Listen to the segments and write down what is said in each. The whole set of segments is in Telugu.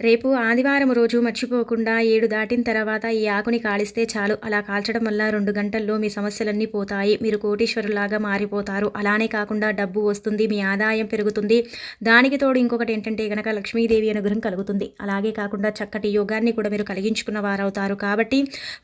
రేపు ఆదివారం రోజు మర్చిపోకుండా ఏడు దాటిన తర్వాత ఈ ఆకుని కాలిస్తే చాలు. అలా కాల్చడం వల్ల రెండు గంటల్లో మీ సమస్యలన్నీ పోతాయి. మీరు కోటీశ్వరులాగా మారిపోతారు. అలానే కాకుండా డబ్బు వస్తుంది మీ ఆదాయం పెరుగుతుంది. దానికి తోడు ఇంకొకటి ఏంటంటే గనక లక్ష్మీదేవి అనుగ్రహం కలుగుతుంది. అలాగే కాకుండా చక్కటి యోగాన్ని కూడా మీరు కలిగించుకున్న వారవుతారు. కాబట్టి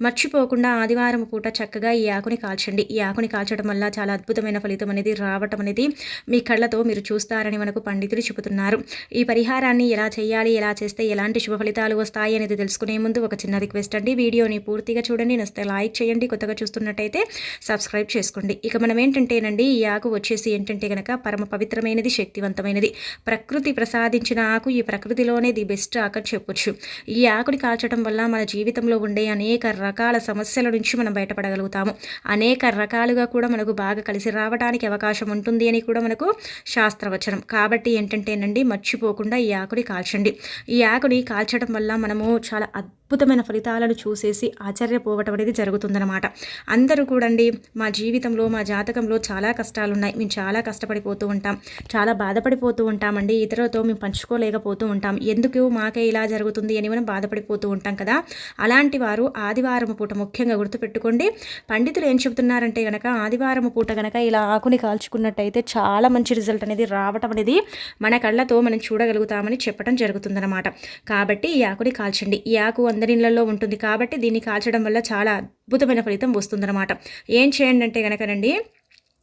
మర్చిపోకుండా ఆదివారం పూట చక్కగా ఈ ఆకుని కాల్చండి. ఈ ఆకుని కాల్చడం వల్ల చాలా అద్భుతమైన ఫలితం అనేది రావటం అనేది మీ కళ్ళతో మీరు చూస్తారని మనకు పండితులు చెబుతున్నారు. ఈ పరిహారాన్ని ఎలా చేయాలి ఎలా చేస్తే ఎలాంటి శుభ ఫలితాలు వస్తాయి అనేది తెలుసుకునే ముందు ఒక చిన్న రిక్వెస్ట్ అండి. వీడియోని పూర్తిగా చూడండి. నస్తే లైక్ చేయండి. కొత్తగా చూస్తున్నట్టయితే సబ్స్క్రైబ్ చేసుకోండి. ఇక మనం ఏంటంటేనండి ఈ ఆకు వచ్చేసి ఏంటంటే కనుక పరమ పవిత్రమైనది శక్తివంతమైనది. ప్రకృతి ప్రసాదించిన ఆకు ఈ ప్రకృతిలోనే ది బెస్ట్ ఆకు అని చెప్పొచ్చు. ఈ ఆకుని కాల్చడం వల్ల మన జీవితంలో ఉండే అనేక రకాల సమస్యల నుంచి మనం బయటపడగలుగుతాము. అనేక రకాలుగా కూడా మనకు బాగా కలిసి రావడానికి అవకాశం ఉంటుంది అని కూడా మనకు శాస్త్రవచనం. కాబట్టి ఏంటంటేనండి మర్చిపోకుండా ఈ ఆకుని కాల్చండి. ఈ ఆకుని కాల్చడం వల్ల మనము చాలా అద్భుతమైన ఫలితాలను చూసేసి ఆశ్చర్యపోవటం అనేది జరుగుతుందన్నమాట. అందరూ కూడండి మా జీవితంలో మా జాతకంలో చాలా కష్టాలు ఉన్నాయి మేము చాలా కష్టపడిపోతూ ఉంటాం. చాలా బాధపడిపోతూ ఉంటామండి. ఇతరులతో మేము పంచుకోలేకపోతూ ఉంటాం. ఎందుకు మాకే ఇలా జరుగుతుంది అని మనం బాధపడిపోతూ ఉంటాం కదా? అలాంటి వారు ఆదివారం పూట ముఖ్యంగా గుర్తుపెట్టుకోండి. పండితులు ఏం చెబుతున్నారంటే గనక ఆదివారం పూట గనక ఇలా ఆకుని కాల్చుకున్నట్టయితే చాలా మంచి రిజల్ట్ అనేది రావటం అనేది మన కళ్ళతో మనం చూడగలుగుతామని చెప్పడం జరుగుతుందన్నమాట. కాబట్టి ఈ ఆకుని కాల్చండి. ఈ ఆకు అందరి ఇళ్ళలో ఉంటుంది కాబట్టి దీన్ని కాల్చడం వల్ల చాలా అద్భుతమైన ఫలితం వస్తుందన్నమాట. ఏం చేయండి అంటే కనుకనండి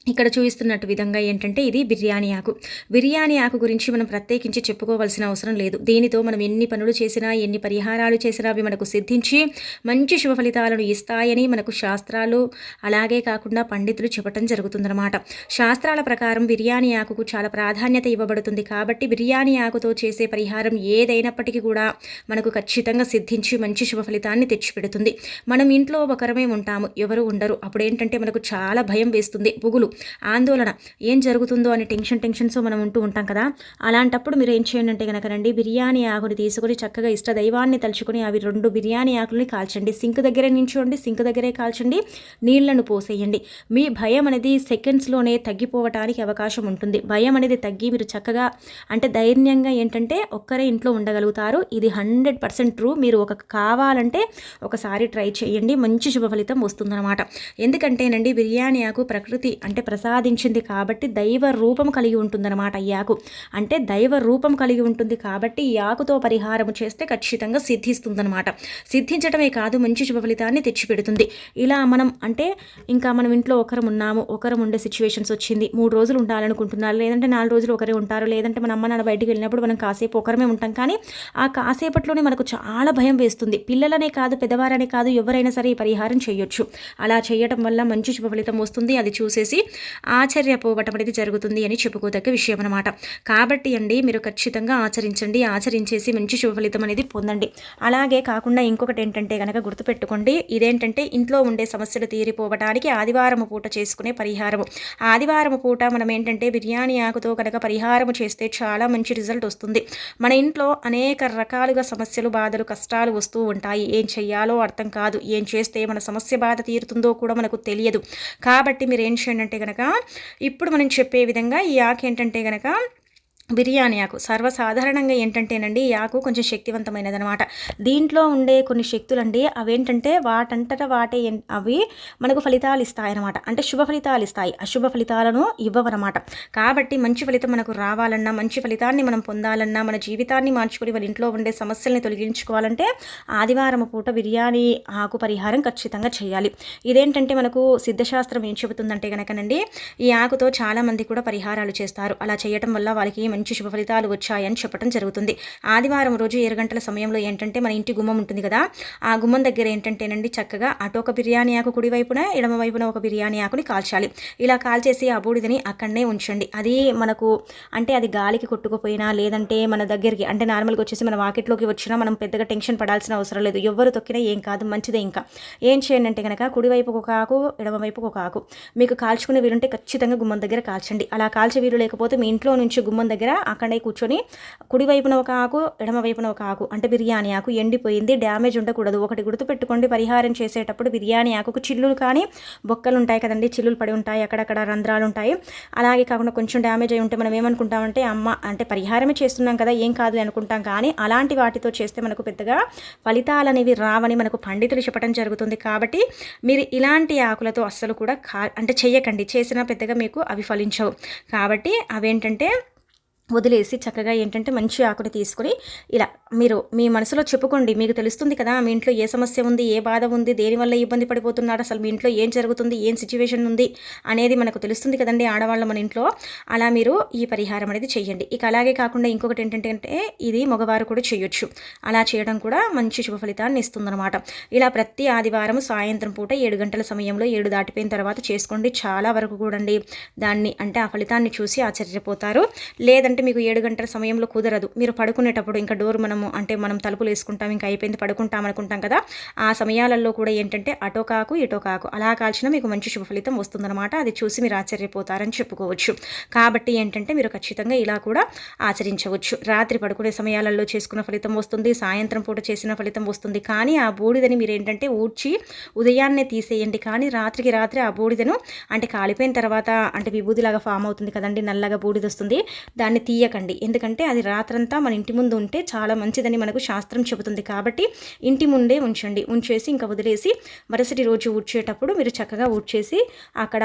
ఇక్కడ చూపిస్తున్నట్టు విధంగా ఏంటంటే ఇది బిర్యానీ ఆకు. బిర్యానీ ఆకు గురించి మనం ప్రత్యేకించి చెప్పుకోవాల్సిన అవసరం లేదు. దీనితో మనం ఎన్ని పనులు చేసినా ఎన్ని పరిహారాలు చేసినా అవి మనకు సిద్ధించి మంచి శుభ ఫలితాలను ఇస్తాయని మనకు శాస్త్రాలు అలాగే కాకుండా పండితులు చెప్పటం జరుగుతుందన్నమాట. శాస్త్రాల ప్రకారం బిర్యానీ ఆకుకు చాలా ప్రాధాన్యత ఇవ్వబడుతుంది కాబట్టి బిర్యానీ ఆకుతో చేసే పరిహారం ఏదైనప్పటికీ కూడా మనకు ఖచ్చితంగా సిద్ధించి మంచి శుభ ఫలితాన్ని తెచ్చిపెడుతుంది. మనం ఇంట్లో ఒకరమే ఉంటాము ఎవరు ఉండరు. అప్పుడు ఏంటంటే మనకు చాలా భయం వేస్తుంది. పుగులు ఆందోళన. ఏం జరుగుతుందో అని టెన్షన్ టెన్షన్స్ మనం ఉంటూ ఉంటాం కదా. అలాంటప్పుడు మీరు ఏం చేయండి అంటే కనుకనండి బిర్యానీ ఆకుని తీసుకొని చక్కగా ఇష్ట దైవాన్ని తలుచుకొని అవి రెండు బిర్యానీ ఆకుల్ని కాల్చండి. సింక్ దగ్గరే నించోండి సింక్ దగ్గరే కాల్చండి నీళ్ళను పోసేయండి. మీ భయం అనేది సెకండ్స్లోనే తగ్గిపోవటానికి అవకాశం ఉంటుంది. భయం అనేది తగ్గి మీరు చక్కగా అంటే ధైర్యంగా ఏంటంటే ఒక్కరే ఇంట్లో ఉండగలుగుతారు. ఇది హండ్రెడ్ పర్సెంట్ ట్రూ. మీరు ఒక కావాలంటే ఒకసారి ట్రై చేయండి. మంచి శుభ ఫలితం వస్తుందన్నమాట. ఎందుకంటేనండి బిర్యానీ ఆకు ప్రకృతి అంటే అంటే ప్రసాదించింది కాబట్టి దైవ రూపం కలిగి ఉంటుందన్నమాట ఈ ఆకు. అంటే దైవ రూపం కలిగి ఉంటుంది కాబట్టి ఈ ఆకుతో పరిహారం చేస్తే ఖచ్చితంగా సిద్ధిస్తుందన్నమాట. సిద్ధించడమే కాదు మంచి శుభ ఫలితాన్ని తెచ్చిపెడుతుంది. ఇలా మనం అంటే ఇంకా మనం ఇంట్లో ఒకరం ఉన్నాము ఒకరం ఉండే సిచ్యువేషన్స్ వచ్చింది. మూడు రోజులు ఉండాలనుకుంటున్నారు లేదంటే నాలుగు రోజులు ఒకరే ఉంటారు లేదంటే మన అమ్మ నాన్న బయటికి వెళ్ళినప్పుడు మనం కాసేపు ఒకరమే ఉంటాం. కానీ ఆ కాసేపట్లోనే మనకు చాలా భయం వేస్తుంది. పిల్లలనే కాదు పెద్దవారనే కాదు ఎవరైనా సరే ఈ పరిహారం చేయొచ్చు. అలా చేయటం వల్ల మంచి శుభ ఫలితం వస్తుంది. అది చూసేసి ఆశ్చర్యపోవటం అనేది జరుగుతుంది అని చెప్పుకోదగ్గ విషయం అనమాట కాబట్టి అండి మీరు ఖచ్చితంగా ఆచరించండి ఆచరించేసి మంచి శుభ ఫలితం అనేది పొందండి. అలాగే కాకుండా ఇంకొకటి ఏంటంటే కనుక గుర్తుపెట్టుకోండి ఇదేంటంటే ఇంట్లో ఉండే సమస్యలు తీరిపోవడానికి ఆదివారం పూట చేసుకునే పరిహారము. ఆదివారం పూట మనం ఏంటంటే బిర్యానీ ఆకుతో కనుక పరిహారం చేస్తే చాలా మంచి రిజల్ట్ వస్తుంది. మన ఇంట్లో అనేక రకాలుగా సమస్యలు బాధలు కష్టాలు వస్తూ ఉంటాయి. ఏం చెయ్యాలో అర్థం కాదు. ఏం చేస్తే మన సమస్య బాధ తీరుతుందో కూడా మనకు తెలియదు. కాబట్టి మీరు ఏం చేయండి అంటే కనుక ఇప్పుడు మనం చెప్పే విధంగా ఈ ఆకు ఏంటంటే కనుక బిర్యానీ ఆకు. సర్వసాధారణంగా ఏంటంటేనండి ఈ ఆకు కొంచెం శక్తివంతమైనది అనమాట దీంట్లో ఉండే కొన్ని శక్తులు అండి అవేంటంటే వాటంతట వాటే అవి మనకు ఫలితాలు ఇస్తాయన్నమాట అంటే శుభ ఫలితాలు ఇస్తాయి అశుభ ఫలితాలను ఇవ్వవన్నమాట కాబట్టి మంచి ఫలితం మనకు రావాలన్నా మంచి ఫలితాన్ని మనం పొందాలన్నా మన జీవితాన్ని మార్చుకుని వాళ్ళ ఇంట్లో ఉండే సమస్యల్ని తొలగించుకోవాలంటే ఆదివారం పూట బిర్యానీ ఆకు పరిహారం ఖచ్చితంగా చేయాలి. ఇదేంటంటే మనకు సిద్ధశాస్త్రం ఏం చెబుతుందంటే కనుకనండి ఈ ఆకుతో చాలామంది కూడా పరిహారాలు చేస్తారు. అలా చేయటం వల్ల వాళ్ళకి మంచి శుభ ఫలితాలు వచ్చాయని చెప్పడం జరుగుతుంది. ఆదివారం రోజు ఏడు గంటల సమయంలో ఏంటంటే మన ఇంటి గుమ్మం ఉంటుంది కదా ఆ గుమ్మం దగ్గర ఏంటంటేనండి చక్కగా అటు ఒక బిర్యానీ ఆకు కుడి వైపున ఎడమ వైపున ఒక బిర్యానీ ఆకుని కాల్చాలి. ఇలా కాల్చేసి ఆ బూడిదని అక్కడనే ఉంచండి. అది మనకు అంటే అది గాలికి కొట్టుకుపోయినా లేదంటే మన దగ్గరికి అంటే నార్మల్గా వచ్చేసి మన వాకెట్లోకి వచ్చినా మనం పెద్దగా టెన్షన్ పడాల్సిన అవసరం లేదు. ఎవరు తొక్కినా ఏం కాదు మంచిదే ఇంకా. ఏం చేయండి అంటే కనుక కుడివైపుకు ఒక ఆకు ఎడమవైపుకు ఒక ఆకు. మీకు కాల్చుకునే వీలుంటే ఖచ్చితంగా గుమ్మం దగ్గర కాల్చండి. అలా కాల్చే వీలు లేకపోతే మీ ఇంట్లో నుంచి గుమ్మం దగ్గర దగ్గర అక్కడే కూర్చొని కుడివైపున ఒక ఆకు ఎడమవైపున ఒక ఆకు అంటే బిర్యానీ ఆకు ఎండిపోయింది. డ్యామేజ్ ఉండకూడదు. ఒకటి గుర్తుపెట్టుకోండి పరిహారం చేసేటప్పుడు బిర్యానీ ఆకుకు చిల్లులు కానీ బొక్కలు ఉంటాయి కదండి. చిల్లులు పడి ఉంటాయి. అక్కడక్కడ రంధ్రాలు ఉంటాయి. అలాగే కాకుండా కొంచెం డ్యామేజ్ అయి ఉంటే మనం ఏమనుకుంటామంటే అమ్మ అంటే పరిహారమే చేస్తున్నాం కదా ఏం కాదు అనుకుంటాం. కానీ అలాంటి వాటితో చేస్తే మనకు పెద్దగా ఫలితాలు అనేవి రావని మనకు పండితులు చెప్పడం జరుగుతుంది. కాబట్టి మీరు ఇలాంటి ఆకులతో అస్సలు కూడా కా అంటే చేయకండి చేసినా పెద్దగా మీకు అవి ఫలించవు. కాబట్టి అవేంటంటే వదిలేసి చక్కగా ఏంటంటే మంచి ఆకుని తీసుకొని ఇలా మీరు మీ మనసులో చెప్పుకోండి. మీకు తెలుస్తుంది కదా మీ ఇంట్లో ఏ సమస్య ఉంది ఏ బాధ ఉంది దేనివల్ల ఇబ్బంది పడిపోతున్నారు అసలు మీ ఇంట్లో ఏం జరుగుతుంది ఏం సిచ్యువేషన్ ఉంది అనేది మనకు తెలుస్తుంది కదండి ఆడవాళ్ళ మన ఇంట్లో. అలా మీరు ఈ పరిహారం అనేది చేయండి. ఇక అలాగే కాకుండా ఇంకొకటి ఏంటంటే ఇది మగవారు కూడా చేయొచ్చు. అలా చేయడం కూడా మంచి శుభ ఫలితాన్ని ఇస్తుందన్నమాట. ఇలా ప్రతి ఆదివారం సాయంత్రం పూట ఏడు గంటల సమయంలో ఏడు దాటిపోయిన తర్వాత చేసుకోండి. చాలా వరకు కూడండి దాన్ని అంటే ఆ ఫలితాన్ని చూసి ఆశ్చర్యపోతారు. లేదంటే అంటే మీకు ఏడు గంటల సమయంలో కుదరదు. మీరు పడుకునేటప్పుడు ఇంకా డోర్ మనము అంటే మనం తలుపులు వేసుకుంటాం ఇంకా అయిపోయింది పడుకుంటాం అనుకుంటాం కదా ఆ సమయాలలో కూడా ఏంటంటే అటో కాకు ఇటో కాకు. అలా కాల్చినా మీకు మంచి శుభ ఫలితం వస్తుందన్నమాట. అది చూసి మీరు ఆశ్చర్యపోతారని చెప్పుకోవచ్చు. కాబట్టి ఏంటంటే మీరు ఖచ్చితంగా ఇలా కూడా ఆచరించవచ్చు. రాత్రి పడుకునే సమయాలలో చేసుకున్న ఫలితం వస్తుంది సాయంత్రం పూట చేసిన ఫలితం వస్తుంది. కానీ ఆ బూడిదని మీరు ఏంటంటే ఊడ్చి ఉదయాన్నే తీసేయండి. కానీ రాత్రికి రాత్రి ఆ బూడిదను అంటే కాలిపోయిన తర్వాత అంటే విభూదిలాగా ఫామ్ అవుతుంది కదండి నల్లగా బూడిద వస్తుంది దాన్ని తీయకండి. ఎందుకంటే అది రాత్రంతా మన ఇంటి ముందు ఉంటే చాలా మంచిదని మనకు శాస్త్రం చెబుతుంది కాబట్టి ఇంటి ముందే ఉంచండి. ఉంచేసి ఇంకా వదిలేసి మరుసటి రోజు ఊడ్చేటప్పుడు మీరు చక్కగా ఊడ్చేసి అక్కడ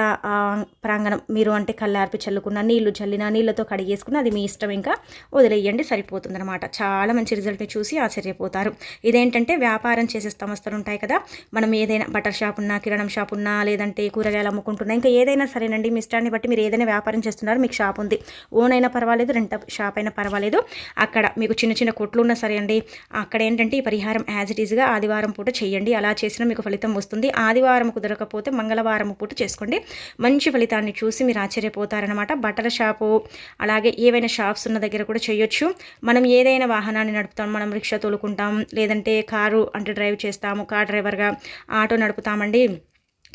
ప్రాంగణం మీరు అంటే కళ్ళార్పి చల్లుకున్న నీళ్ళు చల్లిన నీళ్ళతో కడిగేసుకున్న అది మీ ఇష్టం ఇంకా వదిలేయండి సరిపోతుంది అనమాట చాలా మంచి రిజల్ట్ని చూసి ఆశ్చర్యపోతారు. ఇదేంటంటే వ్యాపారం చేసే సంస్థలు ఉంటాయి కదా మనం ఏదైనా బటర్ షాప్ ఉన్నా కిరాణం షాప్ ఉన్నా లేదంటే కూరగాయలు అమ్ముకుంటున్నా ఇంకా ఏదైనా సరేనండి మీ ఇష్టాన్ని బట్టి మీరు ఏదైనా వ్యాపారం చేస్తున్నారు మీకు షాప్ ఉంది. ఓన్ అయినా పర్వాలేదు రెంట్ షాప్ అయినా పర్వాలేదు. అక్కడ మీకు చిన్న చిన్న కొట్లు ఉన్నా సరే అండి అక్కడ ఏంటంటే ఈ పరిహారం యాజ్ ఇట్ ఈజ్గా ఆదివారం పూట చేయండి. అలా చేసినా మీకు ఫలితం వస్తుంది. ఆదివారం కుదరకపోతే మంగళవారం పూట చేసుకోండి. మంచి ఫలితాన్ని చూసి మీరు ఆశ్చర్యపోతారనమాట బట్టల షాపు అలాగే ఏవైనా షాప్స్ ఉన్న దగ్గర కూడా చేయొచ్చు. మనం ఏదైనా వాహనాన్ని నడుపుతాం మనం రిక్షా తోలుకుంటాం లేదంటే కారు అంటే డ్రైవ్ చేస్తాము కార్ డ్రైవర్గా ఆటో నడుపుతామండి.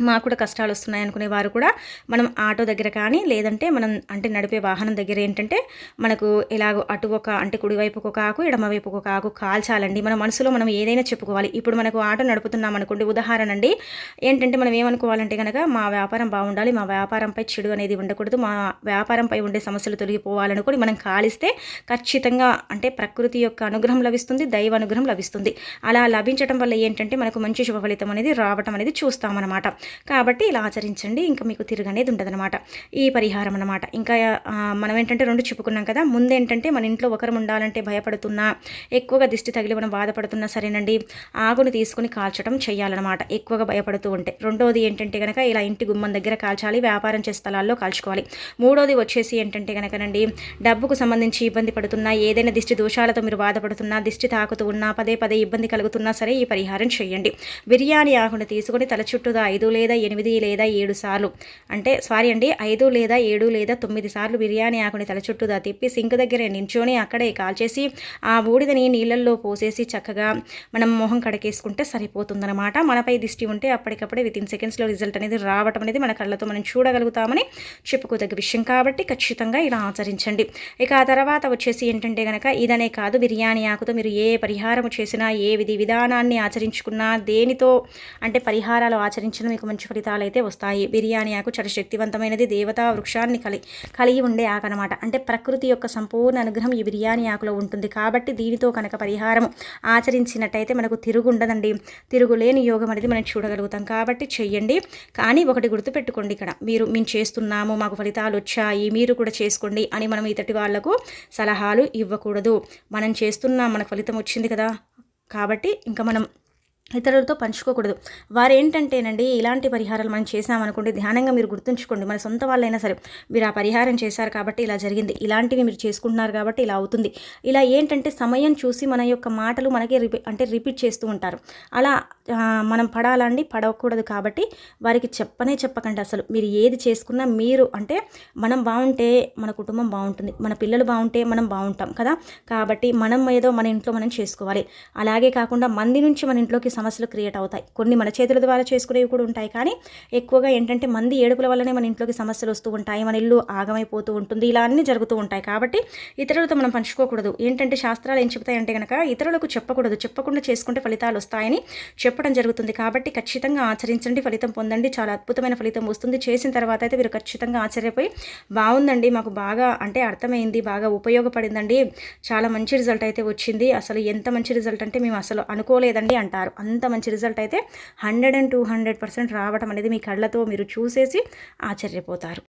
మాకు కూడా కష్టాలు వస్తున్నాయి అనుకునే వారు కూడా మనం ఆటో దగ్గర కానీ లేదంటే మనం అంటే నడిపే వాహనం దగ్గర ఏంటంటే మనకు ఎలాగో అటు ఒక అంటే కుడివైపుకు ఒక ఆకు ఎడమవైపుకు ఒక ఆకు కాల్చాలండి. మన మనసులో మనం ఏదైనా చెప్పుకోవాలి. ఇప్పుడు మనకు ఆటో నడుపుతున్నాం అనుకోండి ఉదాహరణ అండి ఏంటంటే మనం ఏమనుకోవాలంటే కనుక మా వ్యాపారం బాగుండాలి మా వ్యాపారంపై చెడు అనేది ఉండకూడదు మా వ్యాపారంపై ఉండే సమస్యలు తొలగిపోవాలనుకోని మనం కాలిస్తే ఖచ్చితంగా అంటే ప్రకృతి యొక్క అనుగ్రహం లభిస్తుంది దైవ అనుగ్రహం లభిస్తుంది. అలా లభించడం వల్ల ఏంటంటే మనకు మంచి శుభ ఫలితం అనేది రావటం అనేది చూస్తామన్నమాట. కాబట్టి ఇలా ఆచరించండి. ఇంకా మీకు తిరగనేది ఉండదనమాట ఈ పరిహారం అనమాట ఇంకా మనం ఏంటంటే రెండు చెప్పుకున్నాం కదా. ముందేంటంటే మన ఇంట్లో ఒకరు ఉండాలంటే భయపడుతున్నా ఎక్కువగా దిష్టి తగిలి మనం బాధపడుతున్నా సరేనండి. ఆకును తీసుకుని కాల్చడం చేయాలన్నమాట ఎక్కువగా భయపడుతూ ఉంటే. రెండోది ఏంటంటే కనుక ఇలా ఇంటి గుమ్మం దగ్గర కాల్చాలి వ్యాపారం చేసే స్థలాల్లో కాల్చుకోవాలి. మూడోది వచ్చేసి ఏంటంటే కనుకనండి డబ్బుకు సంబంధించి ఇబ్బంది పడుతున్నా ఏదైనా దిష్టి దోషాలతో మీరు బాధపడుతున్నా దిష్టి తాకుతూ ఉన్నా పదే పదే ఇబ్బంది కలుగుతున్నా సరే ఈ పరిహారం చేయండి. బిర్యానీ ఆకును తీసుకొని తల చుట్టూదా ఐదు లేదా ఎనిమిది లేదా ఏడు సార్లు. అంటే సారీ అండి ఐదు లేదా ఏడు లేదా తొమ్మిది సార్లు బిర్యానీ ఆకుని తల చుట్టూదా తిప్పి సింక్ దగ్గర నించొని అక్కడే కాల్చేసి ఆ బూడిదని నీళ్ళల్లో పోసేసి చక్కగా మనం మొహం కడకేసుకుంటే సరిపోతుందన్నమాట. మనపై దిష్టి ఉంటే అప్పటికప్పుడే విత్ ఇన్ సెకండ్స్లో రిజల్ట్ అనేది రావటం అనేది మన కళ్ళతో మనం చూడగలుగుతామని చెప్పుకోదగ్గ విషయం కాబట్టి ఖచ్చితంగా ఇలా ఆచరించండి. ఇక ఆ తర్వాత వచ్చేసి ఏంటంటే కనుక ఇదనే కాదు బిర్యానీ ఆకుతో మీరు ఏ పరిహారం చేసినా ఏ విధి విధానాన్ని ఆచరించుకున్నా దేనితో అంటే పరిహారాలు ఆచరించిన మీకు మంచి ఫలితాలు అయితే వస్తాయి. బిర్యానీ ఆకు చాలా శక్తివంతమైనది. దేవతా వృక్షాన్ని కలి కలిగి ఉండే ఆకు అనమాట అంటే ప్రకృతి యొక్క సంపూర్ణ అనుగ్రహం ఈ బిర్యానీ ఆకులో ఉంటుంది. కాబట్టి దీనితో కనుక పరిహారం ఆచరించినట్టయితే మనకు తిరుగు ఉండదండి తిరుగులేని యోగం అనేది మనం చూడగలుగుతాం. కాబట్టి చెయ్యండి. కానీ ఒకటి గుర్తుపెట్టుకోండి ఇక్కడ. మీరు మేము చేస్తున్నాము మాకు ఫలితాలు వచ్చాయి మీరు కూడా చేసుకోండి అని మనం ఇతటి వాళ్ళకు సలహాలు ఇవ్వకూడదు. మనం చేస్తున్నాం మనకు ఫలితం వచ్చింది కదా. కాబట్టి ఇంకా మనం ఇతరులతో పంచుకోకూడదు. వారు ఏంటంటేనండి ఇలాంటి పరిహారాలు మనం చేసామనుకోండి ధ్యానంగా మీరు గుర్తుంచుకోండి మన సొంత వాళ్ళైనా సరే మీరు ఆ పరిహారం చేశారు కాబట్టి ఇలా జరిగింది ఇలాంటివి మీరు చేసుకుంటున్నారు కాబట్టి ఇలా అవుతుంది. ఇలా ఏంటంటే సమయం చూసి మన యొక్క మాటలు మనకి రిపీ అంటే రిపీట్ చేస్తూ ఉంటారు. అలా మనం పడాలండి పడకూడదు కాబట్టి వారికి చెప్పనే చెప్పకండి అసలు. మీరు ఏది చేసుకున్నా మీరు అంటే మనం బాగుంటే మన కుటుంబం బాగుంటుంది మన పిల్లలు బాగుంటే మనం బాగుంటాం కదా. కాబట్టి మనం ఏదో మన ఇంట్లో మనం చేసుకోవాలి. అలాగే కాకుండా మంది నుంచి మన ఇంట్లోకి సమస్యలు క్రియేట్ అవుతాయి. కొన్ని మన చేతుల ద్వారా చేసుకునేవి కూడా ఉంటాయి. కానీ ఎక్కువగా ఏంటంటే మంది ఏడుపుల వల్లనే మన ఇంట్లోకి సమస్యలు వస్తూ ఉంటాయి. మన ఇల్లు ఆగమైపోతూ ఉంటుంది. ఇలా అన్నీ జరుగుతూ ఉంటాయి. కాబట్టి ఇతరులతో మనం పంచుకోకూడదు. ఏంటంటే శాస్త్రాలు ఏం చెప్తాయంటే కనుక ఇతరులకు చెప్పకూడదు. చెప్పకుండా చేసుకుంటే ఫలితాలు వస్తాయని చెప్పడం జరుగుతుంది. కాబట్టి ఖచ్చితంగా ఆచరించండి. ఫలితం పొందండి. చాలా అద్భుతమైన ఫలితం వస్తుంది. చేసిన తర్వాత అయితే మీరు ఖచ్చితంగా ఆశ్చర్యపోయి బాగుందండి మాకు బాగా అంటే అర్థమైంది. బాగా ఉపయోగపడిందండి. చాలా మంచి రిజల్ట్ అయితే వచ్చింది. అసలు ఎంత మంచి రిజల్ట్ అంటే మేము అసలు అనుకోలేదండి అంటారు. అంత మంచి రిజల్ట్ అయితే hundred and two hundred percent రావడం అనేది మీ కళ్ళతో మీరు చూసేసి ఆశ్చర్యపోతారు.